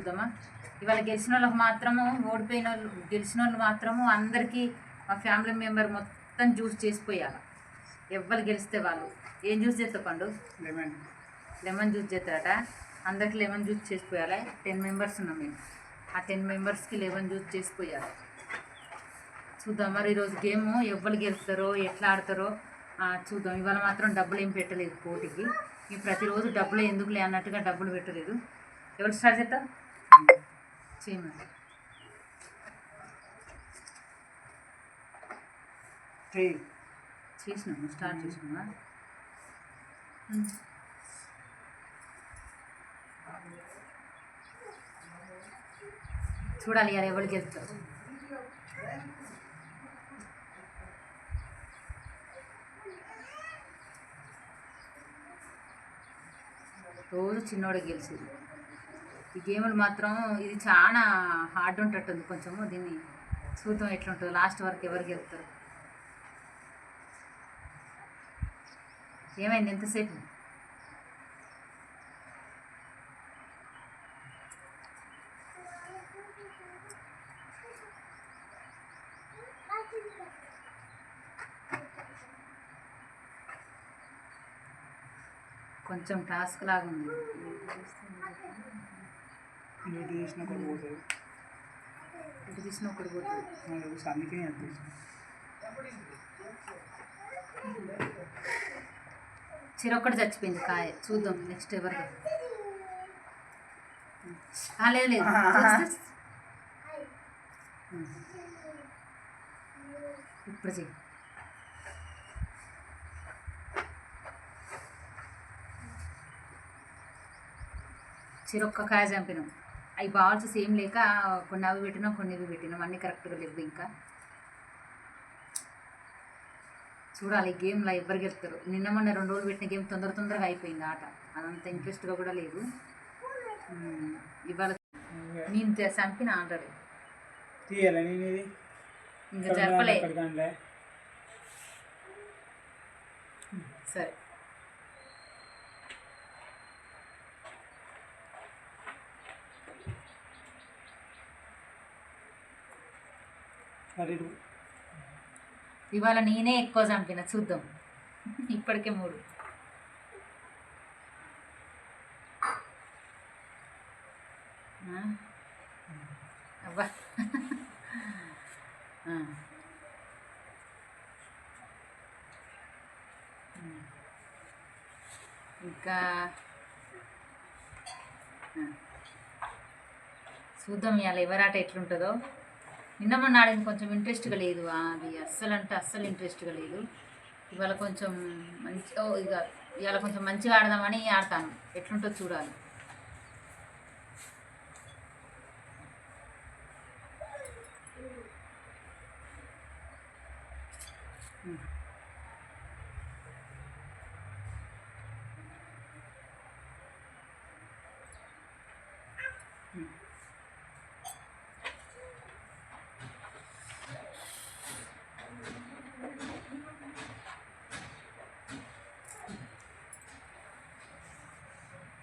చూద్దామా? ఇవాళ గెలిచిన వాళ్ళకి మాత్రము ఓడిపోయిన వాళ్ళు గెలిచిన వాళ్ళు మాత్రము అందరికీ మా ఫ్యామిలీ మెంబర్ మొత్తం జ్యూస్ చేసిపోయాలి ఎవ్వరు గెలిస్తే వాళ్ళు. ఏం జ్యూస్ చేస్తా పండు? లెమన్. లెమన్ జ్యూస్ చేస్తారట. అందరికి లెమన్ జ్యూస్ చేసిపోయాలి టెన్ మెంబర్స్ ఉన్నాం మేము. ఆ టెన్ మెంబర్స్కి లెమన్ జ్యూస్ చేసిపోయాలి చూద్దాం మరి ఈరోజు గేమ్ ఎవ్వరు గెలుస్తారో ఎట్లా ఆడతారో చూద్దాం. ఇవాళ మాత్రం డబ్బులు ఏం పెట్టలేదు పోటీకి. ఈ ప్రతిరోజు డబ్బులు ఎందుకులే అన్నట్టుగా డబ్బులు పెట్టలేదు. ఎవరు స్టార్ట్ చేస్తారు? చేయమని చేసినాము స్టార్ట్ చేసినామా? చూడాలి ఇవాళ ఎవరు గెలుస్తారు. రోజు చిన్నోడే గెలిచింది. ఈ గేములు మాత్రం ఇది చాలా హార్డ్ ఉంటట్టుంది కొంచెము దీన్ని. చూద్దాం ఎట్లుంటుంది లాస్ట్ వరకు ఎవరు గెలుస్తారు ఏమైంది ఎంతసేపు కొంచెం టాస్క్ లాగా ఉంది నీటి చేసిన ఒకటి పోతుంది ఇటు తీసిన ఒకటి పోతుంది అందుకే. చిరొక్కటి చచ్చిపోయింది కాయ. చూద్దాం నెక్స్ట్ ఎవరికి లేదు లేదు. ఇప్పుడు చెయ్యి. చిరొక్క కాయ చంపినాం. అవి బాల్స్ సేమ్ లేక కొన్ని అవి పెట్టినాం కొన్ని ఇవి పెట్టినాం అన్నీ కరెక్ట్గా లేవు ఇంకా. చూడాలి ఈ గేమ్లో ఎవరు గెలుస్తారు. నిన్న మొన్న రెండు రోజులు పెట్టిన గేమ్ తొందర తొందరగా అయిపోయింది ఆట. అదంత ఇంట్రెస్ట్గా కూడా లేదు. ఇవాళ నేను చంపిన ఆల్రెడీ. ఇది? ఇంకా జరపలే. సరే. ఇవాళ నేనే ఎక్కువ చంపిన చూద్దాం. ఇప్పటికే మూడు. అబ్బా. ఇంకా చూద్దాం ఇవాళ ఎవరాట ఎట్లుంటుందో. నిన్న మొన్న ఆడింది కొంచెం ఇంట్రెస్ట్గా లేదు. అది అస్సలు అంటే అస్సలు ఇంట్రెస్ట్గా లేదు. ఇవాళ కొంచెం మంచి ఓ, ఇక ఇవాళ కొంచెం మంచిగా ఆడదామని ఆడతాను. ఎట్లుంటుందో చూడాలి. Hmm.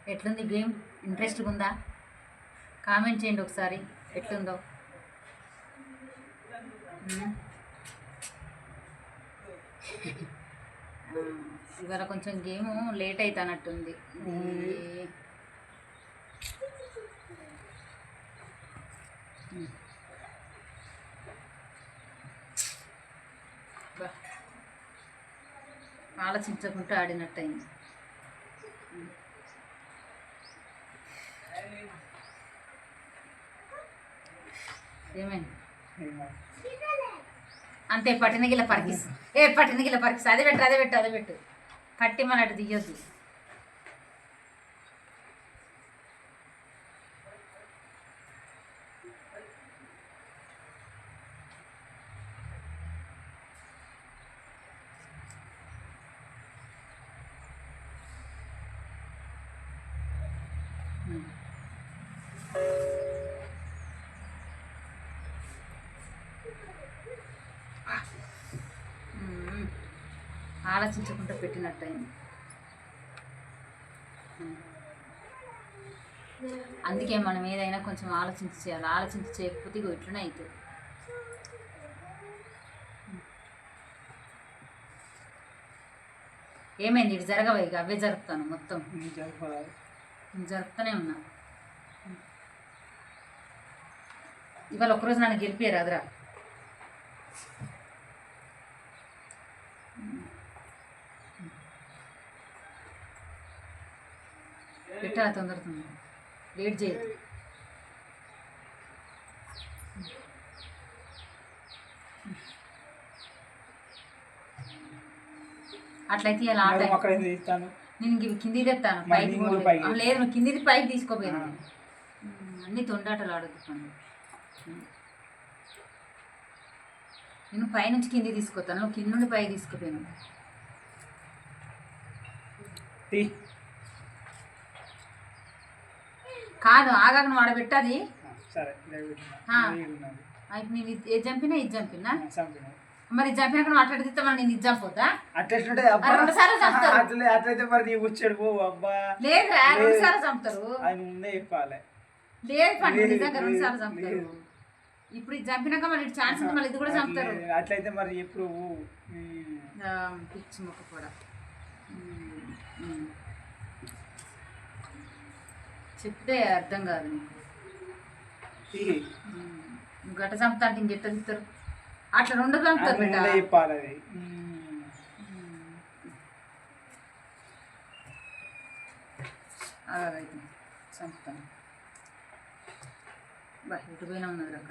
ఎట్లుంది గేమ్? ఇంట్రెస్ట్గా ఉందా? కామెంట్ చేయండి ఒకసారి. ఎట్లుందో? ఇవాళ కొంచెం గేమ్ లేట్ అవుతానట్టుంది ఆలోచించకుండా ఆడినట్టు ఏమైంది ఏమో. అంతే పట్టినగిల పరికిస్ ఏ పట్టినగిల పరికిస్ అదే పెట్టు అదే పెట్టు అదే పెట్టు పట్టి మన అటు తీయొద్దు ఉమ్. ఉమ్. ఆలోచించకుండా పెట్టినట్టయింది. అందుకే మనం ఏదైనా కొంచెం ఆలోచించి చేయాలి. ఆలోచించి చేయకపోతే ఇగో ఇట్లనే అవుతుంది ఏమైంది? ఇటు జరగవు ఇక అవే జరుపుతాను మొత్తం. జరుపుతూనే ఉన్నా. ఇవాళ ఒక్కరోజు నన్ను గెలిపారు అదరా పెట్టాలి తొందర తొందర. లేట్ చేయదు అట్లయితే ఇలా ఆట. నేను కిందికి తెస్తాను పైకి లేదు నువ్వు కిందిది పైకి తీసుకోపోయాను. అన్ని తొండాటలు ఆడదు పనులు నేను పైనుంచి కిందికి తీసుకొస్తాను నువ్వు కింద నుండి పైకి తీసుకుపోయాను కాదు ఆగాక నువ్వు ఆడబెట్టది ఆ, సరే ఇలా పెట్టినా. ఆ. ఇది ఉన్నది. అయితే నేను ఇది చంపినా ఇది చంపినా. మరి చంపినాక నువ్వు అట్లా తీస్తే మరి నేను ఇది చంపుతా అట్లా అట్లయితే మరి నీ వచ్చాడు పో అబ్బా లేదురా లేదు. రెండు సార్లు చంపుతారు అది ముందే చెప్పాలి లేదు పండు నిజంగా రెండు సార్లు చంపుతారు. ఇప్పుడు ఇది చంపినాక మళ్ళీ ఛాన్స్ ఉంది మళ్ళీ ఇది కూడా చంపుతారు అట్లే- అట్లయితే మరి ఎప్పుడు పిచ్చి మొక్క కూడా. చెప్తే అర్థం కాదు నువ్వు గట్ట చంపుతా అంటే ఇంకెట్ట తిస్తారు అట్లా రెండు చంపుతారు బిడ్డ. అలాగైతే చంపుతాను బా ఇటు పోయినా ఉన్నది రా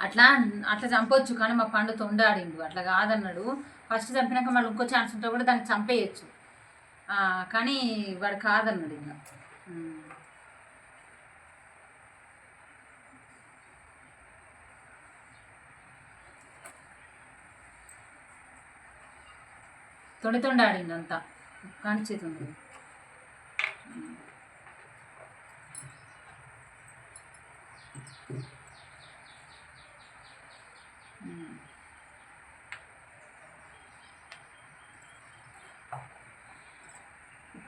అట్లా అట్లా చంపొచ్చు కానీ మా పండు తొండాడిండు. అట్లా కాదన్నాడు. ఫస్ట్ చంపినాక మళ్ళీ ఇంకో ఛాన్స్ ఉంటే కూడా దాన్ని చంపేయచ్చు. కానీ వాడు కాదన్నాడు ఇంకా. తొండి తొండాడిండు అంతా. ఆడిండు అంతా కానిచేతుంది ఇప్పుడు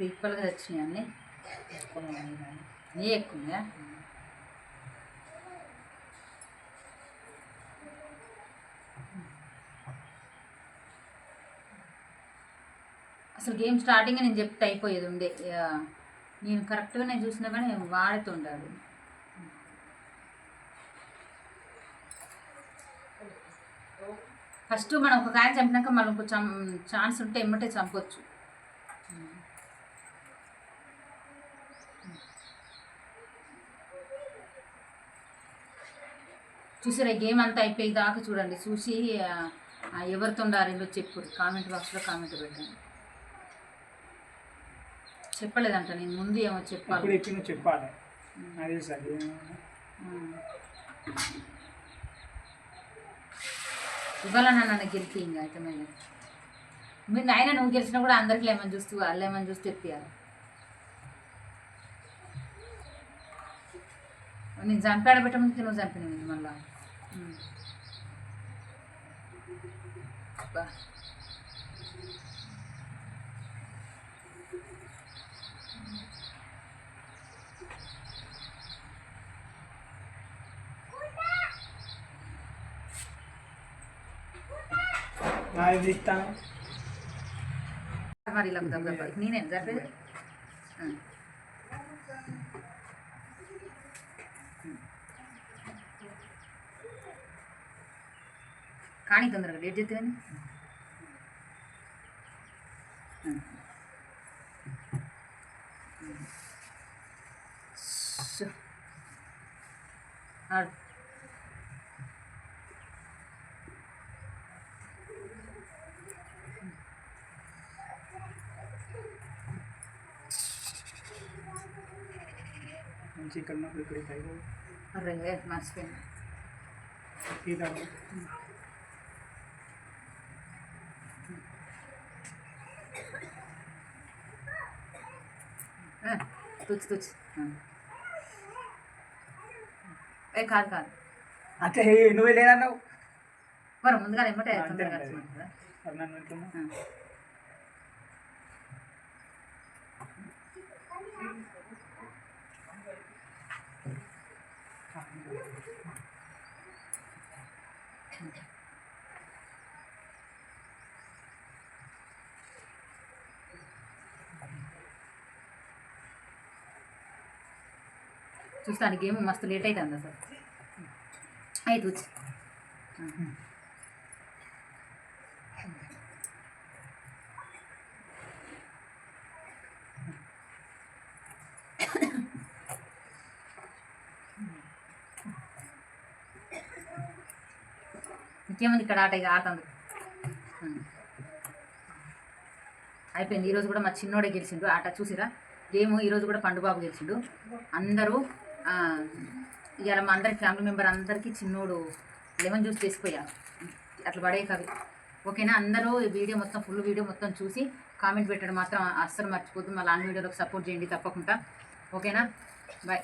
ఈక్వల్గా వచ్చినాయి అన్నీ. నీ ఎక్కువ అసలు గేమ్ స్టార్టింగ్ నేను చెప్తే అయిపోయేది ఉండే. నేను కరెక్ట్గా నేను చూసినా కానీ వాడుతుండాడు ఫస్ట్ మనం ఒక కాయ చంపినాక మనం కొంచెం ఛాన్స్ ఉంటే ఎమ్మటే చంపొచ్చు. చూసారా గేమ్ అంతా అయిపోయి దాకా చూడండి. చూసి ఎవరితో ఉండారిందో చెప్పు. కామెంట్ బాక్స్లో కామెంట్ పెట్టండి. చెప్పలేదంట నేను ముందు ఏమో చెప్పాలి. చెప్పాలి. అదే. సరే. ఇవాళ నన్ను గెలిపి ఇంకా అయితే మళ్ళీ. మీరు నాయన నువ్వు గెలిచినా కూడా అందరికి లెమన్ చూస్తూ వాళ్ళు లెమన్ చూసి తెప్పియాలి. నేను చంపాడ పెట్టమంటే నువ్వు చంపినవి మళ్ళా. ఉమ్. బా. నాది తీస్తాను మరి ఇలా దెబ్బ నేనే సరిపోయింది కానీ తొందరగా లేట్ చేస్తే కానీ ఆడు మంచి ఇక్కడ ఉన్నప్పుడు ఇక్కడికి అయిపోయి అరే మర్చిపోయింది తీద్దాము ఆ, తుచ్చు తుచ్చు. ఏ కాదు కాదు. అంటే నువ్వే లేదన్నావు వరం ముందుగా ఏమంటే చూస్తానికి ఏమో చూస్తాను మస్తు లేట్ అవుతుంది అసలు. అయితే వచ్చి. ఇంకేముంది ఇక్కడ ఆట ఇక ఆడుతుంది. అయిపోయింది. ఈరోజు కూడా మా చిన్నోడే గెలిచిండు. ఆట చూసిరా? గేమ్ ఈరోజు కూడా పండుబాబు గెలిచిండు. అందరూ ఇవాళ మా అందరి ఫ్యామిలీ మెంబర్ అందరికీ చిన్నోడు లెమన్ జ్యూస్ చేసిపోయారు అట్లా పడే కవి ఓకేనా? అందరూ వీడియో మొత్తం ఫుల్ వీడియో మొత్తం చూసి కామెంట్ పెట్టడం మాత్రం అస్సలు మర్చిపోద్దు. మా లాంగ్ వీడియోలకు సపోర్ట్ చేయండి తప్పకుండా. ఓకేనా? బాయ్